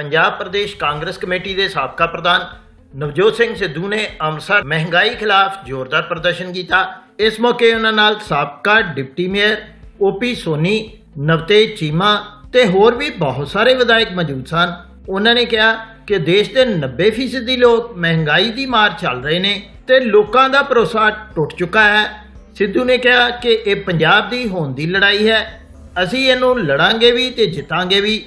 Punjab Pradesh Congress committee ਦੇ ਸਾਬਕਾ ਪ੍ਰਧਾਨ ਨਵਜੋਤ ਸਿੰਘ ਸਿੱਧੂ ਨੇ ਅੰਮ੍ਰਿਤਸਰ ਮਹਿੰਗਾਈ ਖਿਲਾਫ ਜ਼ੋਰਦਾਰ ਪ੍ਰਦਰਸ਼ਨ ਕੀਤਾ। ਇਸ ਮੌਕੇ ਉਹਨਾਂ ਨਾਲ ਸਾਬਕਾ deputy mayor OP Soni, Navtej Cheema ਤੇ ਹੋਰ ਵੀ ਬਹੁਤ ਸਾਰੇ ਵਿਧਾਇਕ ਮੌਜੂਦ ਸਨ। ਉਹਨਾਂ ਨੇ ਕਿਹਾ ਕਿ ਦੇਸ਼ ਦੇ 90% ਦੀ ਲੋਕ ਮਹਿੰਗਾਈ ਦੀ ਮਾਰ ਚੱਲ ਰਹੇ ਨੇ ਤੇ ਲੋਕਾਂ ਦਾ ਭਰੋਸਾ ਟੁੱਟ ਚੁੱਕਾ ਹੈ। ਸਿੱਧੂ ਨੇ ਕਿਹਾ ਕਿ ਇਹ ਪੰਜਾਬ ਦੀ ਹੋਣ ਦੀ ਲੜਾਈ ਹੈ। ਅਸੀਂ ਇਹਨੂੰ ਲੜਾਂਗੇ ਵੀ ਤੇ ਜਿੱਤਾਂਗੇ ਵੀ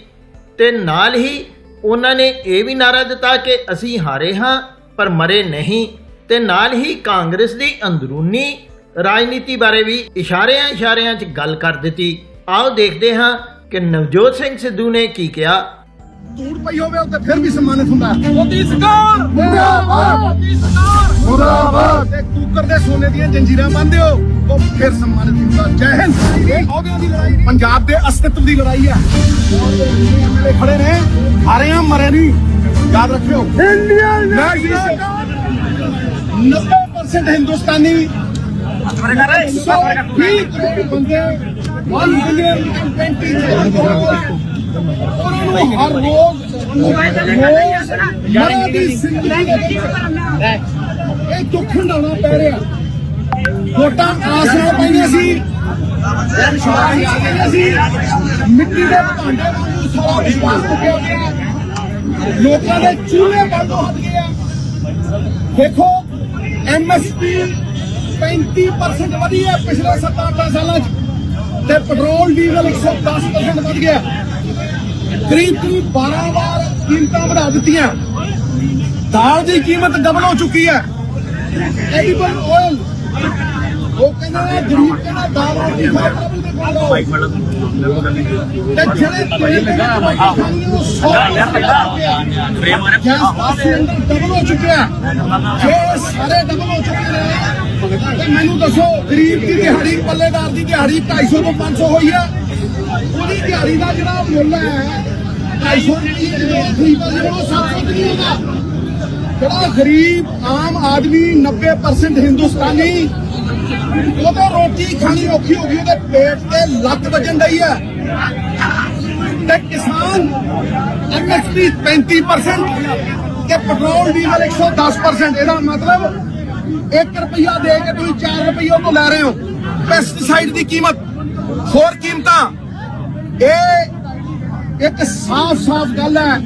ਤੇ ਨਾਲ ਹੀ ਉਹਨਾਂ ਨੇ ਇਹ ਵੀ ਨਾਰਾ ਦਿੱਤਾ ਕਿ ਅਸੀਂ ਹਾਰੇ ਹਾਂ ਪਰ ਮਰੇ ਨਹੀਂ। ਤੇ ਨਾਲ ਹੀ ਕਾਂਗਰਸ ਦੀ ਅੰਦਰੂਨੀ ਰਾਜਨੀਤੀ ਬਾਰੇ ਵੀ ਇਸ਼ਾਰਿਆਂ ਇਸ਼ਾਰਿਆਂ 'ਚ ਗੱਲ ਕਰ ਦਿੱਤੀ। ਆਓ ਦੇਖਦੇ ਹਾਂ ਕਿ ਨਵਜੋਤ ਸਿੰਘ ਸਿੱਧੂ ਨੇ ਕੀ ਕਿਹਾ। ਧੂੜ ਪਈ ਹੋਵੇ ਉੱਤੇ ਫਿਰ ਵੀ ਸਨਮਾਨਿਤ ਹੁੰਦਾ। ਮੋਦੀ ਸਰਕਾਰ! ਮੁਰਦਾਬਾਦ! ਮੋਦੀ ਸਰਕਾਰ! ਮੁਰਦਾਬਾਦ! ਤੇ ਦੇ ਸੋਨੇ ਦੀਆਂ ਜੰਜੀਰਾਂ ਬੰਨ੍ਹਦੇ ਹੋ ਉਹ ਫਿਰ ਸਨਮਾਨਿਤ ਹੁੰਦਾ ਜੈ ਹਿੰਦ ਇਹ ਅਹੁਦਿਆਂ ਦੀ ਲੜਾਈ ਨਹੀਂ ਪੰਜਾਬ ਦੇ ਅਸਤਿਤਵ ਦੀ ਲੜਾਈ ਹੈ ਐਮਐਲਏ ਖੜੇ ਨੇ ਹਾਰੇ ਆ ਮਰੇ ਨਹੀਂ ਯਾਦ ਰੱਖਿਓ ਇੰਡੀਅਨ ਨੈਸ਼ਨਲ 90% ਹਿੰਦੁਸਤਾਨੀ 120 ਕਰੋੜ ਬੰਦੇ 1 ਬਿਲੀਅਨ 20 ਕਰੋੜ ਉਹਨਾਂ ਨੂੰ ਹਰ ਰੋਜ਼ ਰੋਜ਼ ਮਰਾਂ ਦੀ ਜ਼ਿੰਦਗੀ ਦੇ ਵਿੱਚ ਇਹ ਦੁੱਖ ਹੰਡਾਉਣਾ ਪੈ ਰਿਹਾ। ਵੋਟਾਂ ਆਸ ਨਾਲ ਪਈਆਂ ਸੀ। ਵਿਸ਼ਵਾਸ ਨਾਲ ਸੀ। ਮਿੱਟੀ ਦੇ ਭਾਂਡੇ ਵਾਂਗੂ ਸਾਰਾ ਵਿਸ਼ਵਾਸ ਟੁੱਟਿਆ ਗਿਆ। ਲੋਕਾਂ ਦੇ ਚੂਹੇ ਬੰਦੋਂ ਹਟ ਗਏ ਦੇਖੋ ਐਮਐਸਪੀ 35% ਵਧੀ ਹੈ ਪਿਛਲੇ 7-8 ਸਾਲਾਂ 'ਚ ਤੇ ਪੈਟਰੋਲ, ਡੀਜ਼ਲ 110% ਵਧ ਗਿਆ। ਕਰੀਬ ਕਰੀਬ 12 ਵਾਰ ਕੀਮਤਾਂ ਵਧਾ ਦਿੱਤੀਆਂ। ਦਾਲ ਦੀ ਕੀਮਤ ਡਬਲ ਹੋ ਚੁੱਕੀ ਹੈ। ਐਡੀਬਲ ਆਇਲ ਉਹ ਕਹਿੰਦੇ ਗਰੀਬ ਕਹਿੰਦਾ ਦਾਲ ਰੋਟੀ ਖਾਓ ਤੇ ਜਿਹੜੇ ਤੇਲ ਦੇ ਉਹ 100 ਗੈਸ ਦਾ ਸਿਲੰਡਰ ਡਬਲ ਹੋ ਚੁੱਕਿਆ। ਜੇ ਸਾਰੇ ਡਬਲ ਹੋ ਚੁੱਕੇ ਨੇ, ਤੇ ਮੈਨੂੰ ਦੱਸੋ, ਗਰੀਬ ਦੀ ਦਿਹਾੜੀ, ਪੱਲੇਦਾਰ ਦੀ ਦਿਹਾੜੀ 250 ਤੋਂ 500 ਹੋਈ ਹੈ ਉਹਦੀ ਦਿਹਾੜੀ ਦਾ ਜਿਹੜਾ ਮੁੱਲ ਹੈ 250 ਰੁਪਏ ਜਿਹੜਾ ਖਰੀਦਾ ਜਿਹੜਾ ਉਹ 700 ਨਹੀਂ ਹੁੰਦਾ ਜਿਹੜਾ ਗਰੀਬ, ਆਮ ਆਦਮੀ 90% ਹਿੰਦੁਸਤਾਨੀ। ਉਹਦੇ ਰੋਟੀ ਖਾਣੀ ਔਖੀ ਹੋ ਗਈ, ਉਹਦੇ ਪੇਟ ਤੇ ਲੱਤ ਵੱਜਣ ਦਈ ਹੈ ਤੇ ਕਿਸਾਨ ਐਮਐਸਪੀ 35% ਤੇ ਪੈਟਰੋਲ, ਡੀਜ਼ਲ 110% ਇਹਦਾ ਮਤਲਬ 1 ਰੁਪਿਆ ਦੇ ਕੇ ਤੁਸੀਂ 4 ਰੁਪਏ ਤੋਂ ਲੈ ਰਹੇ ਹੋ। ਪੈਸਟੀਸਾਈਡ ਦੀ ਕੀਮਤ। ਹੋਰ ਕੀਮਤਾਂ। ਇਹ ਇੱਕ ਸਾਫ਼-ਸਾਫ਼ ਗੱਲ ਹੈ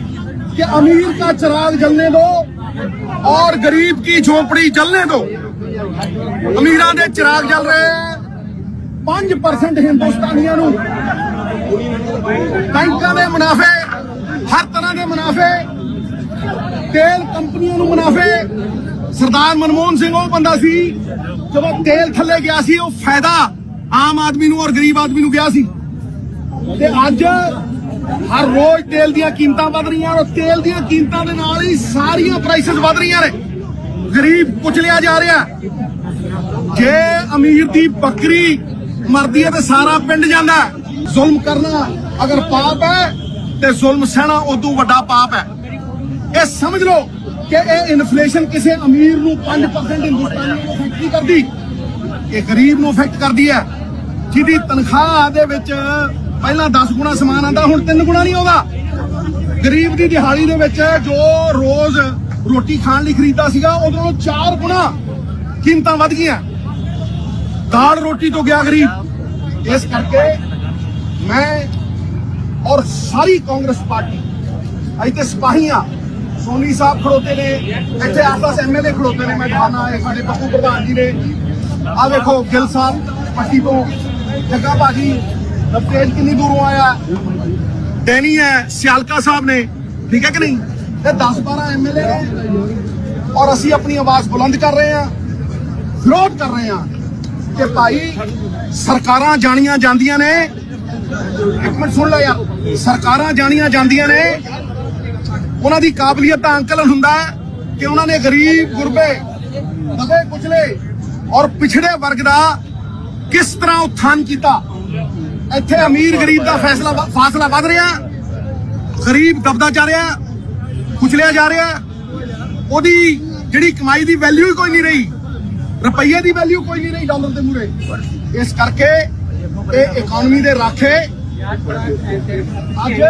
ਕਿ ਅਮੀਰ ਦਾ ਚਰਾਗ ਜਲਨੇ ਦੋ और गरीब की झोपड़ी जलने दो ਅਮੀਰਾਂ ਦੇ ਚਿਰਾਗ ਜਲ ਰਹੇ ਹੈ 5% ਹਿੰਦੁਸਤਾਨੀਆਂ ਨੂੰ ਬੈਂਕਾਂ ਦੇ ਮੁਨਾਫੇ ਹਰ ਤਰ੍ਹਾਂ ਦੇ ਮੁਨਾਫੇ ਤੇਲ ਕੰਪਨੀਆਂ ਨੂੰ ਮੁਨਾਫੇ ਸਰਦਾਰ ਮਨਮੋਹਨ ਸਿੰਘ ਉਹ ਬੰਦਾ ਸੀ ਜਦੋਂ ਤੇਲ ਥੱਲੇ ਗਿਆ ਸੀ ਉਹ ਫਾਇਦਾ ਆਮ ਆਦਮੀ ਨੂੰ ਔਰ ਗਰੀਬ ਆਦਮੀ ਨੂੰ ਗਿਆ ਸੀ ਤੇ ਅੱਜ ਹਰ ਰੋਜ਼ ਤੇਲ ਦੀਆਂ ਕੀਮਤਾਂ ਵਧ ਰਹੀਆਂ ਔਰ ਤੇਲ ਦੀਆਂ ਕੀਮਤਾਂ ਦੇ ਨਾਲ ਹੀ ਸਾਰੀਆਂ ਪ੍ਰਾਈਸਸ ਵਧ ਰਹੀਆਂ ਨੇ। ਗਰੀਬ ਕੁਚਲਿਆ ਜਾ ਰਿਹਾ। ਜੇ ਅਮੀਰ ਦੀ ਬੱਕਰੀ ਮਰਦੀ ਹੈ ਤੇ ਸਾਰਾ ਪਿੰਡ ਜਾਂਦਾ ਜ਼ੁਲਮ ਕਰਨਾ ਅਗਰ ਪਾਪ ਹੈ ਤੇ ਜ਼ੁਲਮ ਸਹਿਣਾ ਉਦੋਂ ਵੱਡਾ ਪਾਪ ਹੈ। ਇਹ ਸਮਝ ਲਓ ਕਿ ਇਹ ਇਨਫਲੇਸ਼ਨ ਕਿਸੇ ਅਮੀਰ ਨੂੰ 5% ਹਿੰਦੁਸਤਾਨੀ ਨੂੰ ਇਫੈਕਟ ਨਹੀਂ ਕਰਦੀ। ਇਹ ਗਰੀਬ ਨੂੰ ਇਫੈਕਟ ਕਰਦੀ ਹੈ। ਜਿਹਦੀ ਤਨਖਾਹ ਦੇ ਵਿੱਚ ਪਹਿਲਾਂ 10 ਗੁਣਾ ਸਮਾਨ ਆਂਦਾ, ਹੁਣ 3 ਗੁਣਾ ਨਹੀਂ ਆਉਂਦਾ। ਗਰੀਬ ਦੀ ਦਿਹਾੜੀ ਦੇ ਵਿੱਚ ਜੋ ਰੋਜ਼ ਰੋਟੀ ਖਾਣ ਲਈ ਖਰੀਦਦਾ ਸੀਗਾ ਉਦੋਂ ਨਾਲੋਂ 4 ਗੁਣਾ ਕੀਮਤਾਂ ਵਧ ਗਈਆਂ। ਦਾਲ ਰੋਟੀ ਤੋਂ ਗਿਆ ਗਰੀਬ। ਇਸ ਕਰਕੇ ਮੈਂ ਔਰ ਸਾਰੀ ਕਾਂਗਰਸ ਪਾਰਟੀ ਇੱਥੇ ਤੇ ਸਿਪਾਹੀਆਂ, ਸੋਨੀ ਸਾਹਿਬ ਖੜੋਤੇ ਨੇ, ਇੱਥੇ ਆਸ-ਪਾਸ ਐਮਐਲਏ ਖੜੋਤੇ ਨੇ, ਮੈਂ ਦਿਖਾਣਾ ਹੈ ਸਾਡੇ ਪੱਪੂ ਪ੍ਰਧਾਨ ਜੀ ਨੇ। ਆ ਵੇਖੋ ਗਿੱਲ ਸਾਹਿਬ, ਪੱਟੀ ਤੋਂ ਜੱਗਾ ਭਾਜੀ ਨਵਤੇਜ ਕਿੰਨੀ ਦੂਰੋਂ ਆਇਆ? ਡੈਨੀ ਹੈ, ਸਿਆਲਕਾ ਸਾਹਿਬ ਨੇ। ਠੀਕ ਹੈ ਕਿ ਨਹੀਂ? ਇਹ 10 12 ਐਮਐਲਏ ਨੇ। ਔਰ ਅਸੀਂ ਆਪਣੀ ਆਵਾਜ਼ ਬੁਲੰਦ ਕਰ ਰਹੇ ਹਾਂ, ਵਿਰੋਧ ਕਰ ਰਹੇ ਹਾਂ ਕਿ ਭਾਈ ਸਰਕਾਰਾਂ ਜਾਣੀਆਂ ਜਾਂਦੀਆਂ ਨੇ। ਇੱਕ ਮਿੰਟ ਸੁਣ ਲੈ ਯਾਰ, ਸਰਕਾਰਾਂ ਜਾਣੀਆਂ ਜਾਂਦੀਆਂ ਨੇ। ਉਹਨਾਂ ਦੀ ਕਾਬਲੀਅਤ ਦਾ ਅੰਕਲਨ ਹੁੰਦਾ ਕਿ ਉਹਨਾਂ ਨੇ ਗਰੀਬ ਗੁਰਬੇ, ਦਬੇ ਕੁਚਲੇ ਔਰ ਪਿਛੜੇ ਵਰਗ ਦਾ ਕਿਸ ਤਰ੍ਹਾਂ ਉત્ਥਾਨ ਕੀਤਾ? ਇੱਥੇ ਅਮੀਰ ਗਰੀਬ ਦਾ ਫੈਸਲਾ ਫਾਸਲਾ ਵੱਧ ਰਿਹਾ। ਗਰੀਬ ਦਬਦਾ ਜਾ ਰਿਹਾ, ਕੁਚਲਿਆ ਜਾ ਰਿਹਾ। ਉਹਦੀ ਜਿਹੜੀ ਕਮਾਈ ਦੀ ਵੈਲਿਊ ਹੀ ਕੋਈ ਨਹੀਂ ਰਹੀ। ਰੁਪਈਏ ਦੀ ਵੈਲਿਊ ਕੋਈ ਨਹੀਂ ਰਹੀ ਡਾਲਰ ਦੇ ਮੂਰੇ ਇਸ ਕਰਕੇ ਇਹ ਇਕਨੋਮੀ ਦੇ ਰਾਖੇ ਅੱਜ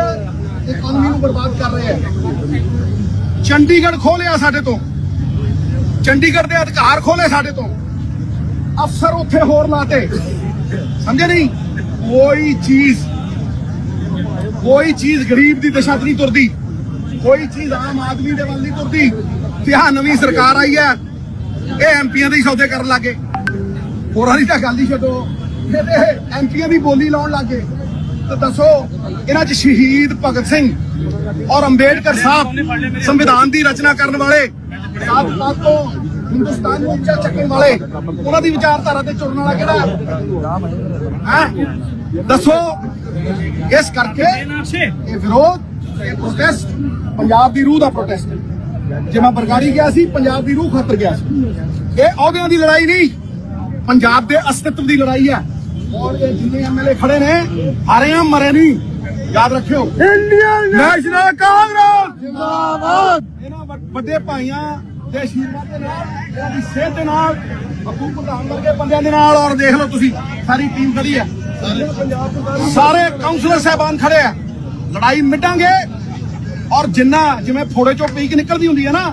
ਇਕਨੋਮੀ ਨੂੰ ਬਰਬਾਦ ਕਰ ਰਹੇ ਆ ਚੰਡੀਗੜ੍ਹ ਖੋਲਿਆ ਸਾਡੇ ਤੋਂ। ਚੰਡੀਗੜ੍ਹ ਦੇ ਅਧਿਕਾਰ ਖੋਲੇ ਸਾਡੇ ਤੋਂ। ਅਫਸਰ ਉੱਥੇ ਹੋਰ ਲਾਤੇ। ਸਮਝੇ ਨਹੀਂ? ਕੋਈ ਚੀਜ਼ ਕੋਈ ਚੀਜ਼ ਗਰੀਬ ਦੀ ਦਿਸ਼ਾ ਨਹੀਂ ਤੁਰਦੀ। ਕੋਈ ਚੀਜ਼ ਆਮ ਆਦਮੀ ਦੇ ਵੱਲ ਨਹੀਂ ਤੁਰਦੀ। ਤੇ ਆਹ ਨਵੀਂ ਸਰਕਾਰ ਆਈ ਹੈ। ਇਹ ਐਮਪੀਆਂ ਦੇ ਹੀ ਸੌਦੇ ਕਰਨ ਲੱਗੇ। ਹੋਰਾਂ ਦੀ ਤਾਂ ਗੱਲ ਹੀ ਛੱਡੋ। ਇਹ ਐਮਪੀਆਂ ਦੀ ਬੋਲੀ ਲਾਉਣ ਲੱਗੇ। ਤੇ ਦੱਸੋ, ਇਹਨਾਂ 'ਚ ਸ਼ਹੀਦ ਭਗਤ ਸਿੰਘ ਔਰ ਅੰਬੇਡਕਰ ਸਾਹਿਬ ਸੰਵਿਧਾਨ ਦੀ ਰਚਨਾ ਕਰਨ ਵਾਲੇ ਸਾਧ ਤੋਂ ਹਿੰਦੁਸਤਾਨ ਨੂੰ ਉੱਚਾ ਚੱਕਣ ਵਾਲੇ ਉਹਨਾਂ ਦੀ ਵਿਚਾਰਧਾਰਾ ਤੇ ਤੁਰਨ ਵਾਲਾ ਕਿਹੜਾ ਹੈ? ਦੱਸੋ। ਇਸ ਕਰਕੇ ਇਹ ਵਿਰੋਧ ਇਹ ਪ੍ਰੋਟੈਸਟ ਪੰਜਾਬ ਦੀ ਰੂਹ ਦਾ ਪ੍ਰੋਟੈਸਟ ਜੇ ਮੈਂ ਬਰਗਾੜੀ ਗਿਆ ਸੀ ਪੰਜਾਬ ਦੀ ਰੂਹ ਖਾਤਰ ਗਿਆ ਸੀ। ਇਹ ਅਹੁਦਿਆਂ ਦੀ ਲੜਾਈ ਨਹੀਂ ਪੰਜਾਬ ਦੇ ਅਸਤਿਤਵ ਦੀ ਲੜਾਈ ਹੈ। ਔਰ ਇਹ ਜਿੰਨੇ ਐਮਐਲਏ ਖੜੇ ਨੇ ਹਾਰੇ ਆ ਮਰੇ ਨਹੀਂ। ਯਾਦ ਰੱਖਿਓ। ਇੰਡੀਅਨ ਨੈਸ਼ਨਲ ਕਾਂਗਰਸ ਜਿੰਦਾਬਾਦ। ਇਹਨਾਂ ਵੱਡੇ ਭਾਈਆਂ ਦੇ ਆਸ਼ੀਰਵਾਦ ਦੇ ਨਾਲ ਇਹਨਾਂ ਦੀ ਸਿਹਤ ਦੇ ਨਾਲ ਬੱਬੂ ਪ੍ਰਧਾਨ ਵਰਗੇ ਬੰਦਿਆਂ ਦੇ ਨਾਲ ਔਰ ਦੇਖ ਲਓ ਤੁਸੀਂ ਸਾਰੀ ਟੀਮ ਖੜੀ ਹੈ। ਸਾਰੇ। ਕਾਉਂਸਲਰ ਸਾਹਿਬਾਨ ਖੜੇ ਆ ਲੜਾਈ ਮਿਟਾਂਗੇ ਔਰ ਜਿੰਨਾ ਜਿਵੇਂ ਫੋੜੇ ਚੋਂ ਪੀਕ ਨਿਕਲਦੀ ਹੁੰਦੀ ਹੈ ਨਾ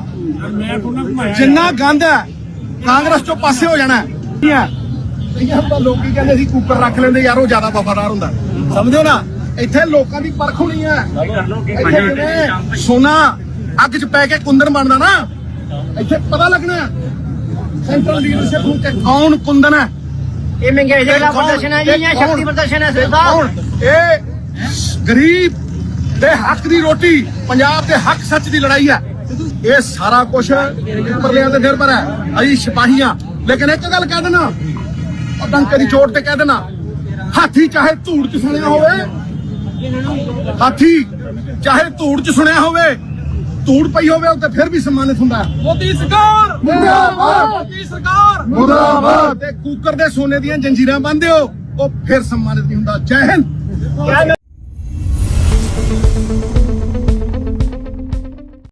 ਜਿੰਨਾ ਗੰਦ ਹੈ ਕਾਂਗਰਸ ਚੋਂ ਪਾਸੇ ਹੋ ਜਾਣਾ ਹੈ। ਇਹ ਤਾਂ ਲੋਕੀ ਕਹਿੰਦੇ ਸੀ ਕੁੱਕਰ ਰੱਖ ਲੈਂਦੇ ਯਾਰ ਉਹ ਜ਼ਿਆਦਾ ਵਫਾਦਾਰ ਹੁੰਦਾ। ਸਮਝੋ ਨਾ ਇੱਥੇ ਲੋਕਾਂ ਦੀ ਪਰਖ ਹੋਣੀ ਹੈ। ਸੋਨਾ ਅੱਗ 'ਚ ਪੈ ਕੇ ਕੁੰਦਨ ਬਣਦਾ ਨਾ ਇੱਥੇ ਪਤਾ ਲੱਗਣਾ ਸੈਂਟਰਲ ਲੀਡਰਸ਼ਿਪ ਨੂੰ ਕਿ ਕੌਣ ਕੁੰਦਨ ਹੈ। ਇਹ ਮਹਿੰਗਾਈ ਦਾ ਪ੍ਰਦਰਸ਼ਨ ਹੈ ਜੀ ਜਾਂ ਸ਼ਕਤੀ ਪ੍ਰਦਰਸ਼ਨ ਹੈ ਕੌਣ? ਇਹ ਗਰੀਬ ਦੇ ਹੱਕ ਦੀ ਰੋਟੀ ਪੰਜਾਬ ਦੇ ਹੱਕ ਸੱਚ ਦੀ ਲੜਾਈ ਹੈ। ਇਹ ਸਾਰਾ ਕੁਝ ਉੱਪਰਲਿਆਂ ਤੇ ਨਿਰਭਰ ਹੈ। ਅਸੀਂ ਸਿਪਾਹੀਆਂ। ਲੇਕਿਨ ਇੱਕ ਗੱਲ ਕਹਿ ਦੇਣਾ ਉਹ ਡੰਕੇ ਦੀ ਚੋਟ ਤੇ ਕਹਿ ਦੇਣਾ ਹਾਥੀ ਚਾਹੇ ਧੂੜ ਚ ਸੁਣਿਆ ਹੋਵੇ ਹਾਥੀ ਚਾਹੇ ਧੂੜ ਚ ਸੁਣਿਆ ਹੋਵੇ ਧੂੜ ਪਈ ਹੋਵੇ ਉਹ ਤੇ ਫਿਰ ਵੀ ਸਨਮਾਨਿਤ ਹੁੰਦਾ। ਹੈ ਮੋਦੀ ਸਰਕਾਰ! ਮੁਰਦਾਬਾਦ। ਮੋਦੀ ਸਰਕਾਰ! ਮੁਰਦਾਬਾਦ। ਤੇ ਕੂਕਰ ਦੇ ਸੋਨੇ ਦੀਆਂ ਜੰਜੀਰਾਂ ਬੰਨ੍ਹਦੇ ਹੋ ਉਹ ਫਿਰ ਸਨਮਾਨਿਤ ਨਹੀਂ ਹੁੰਦਾ। ਜੈ ਹਿੰਦ!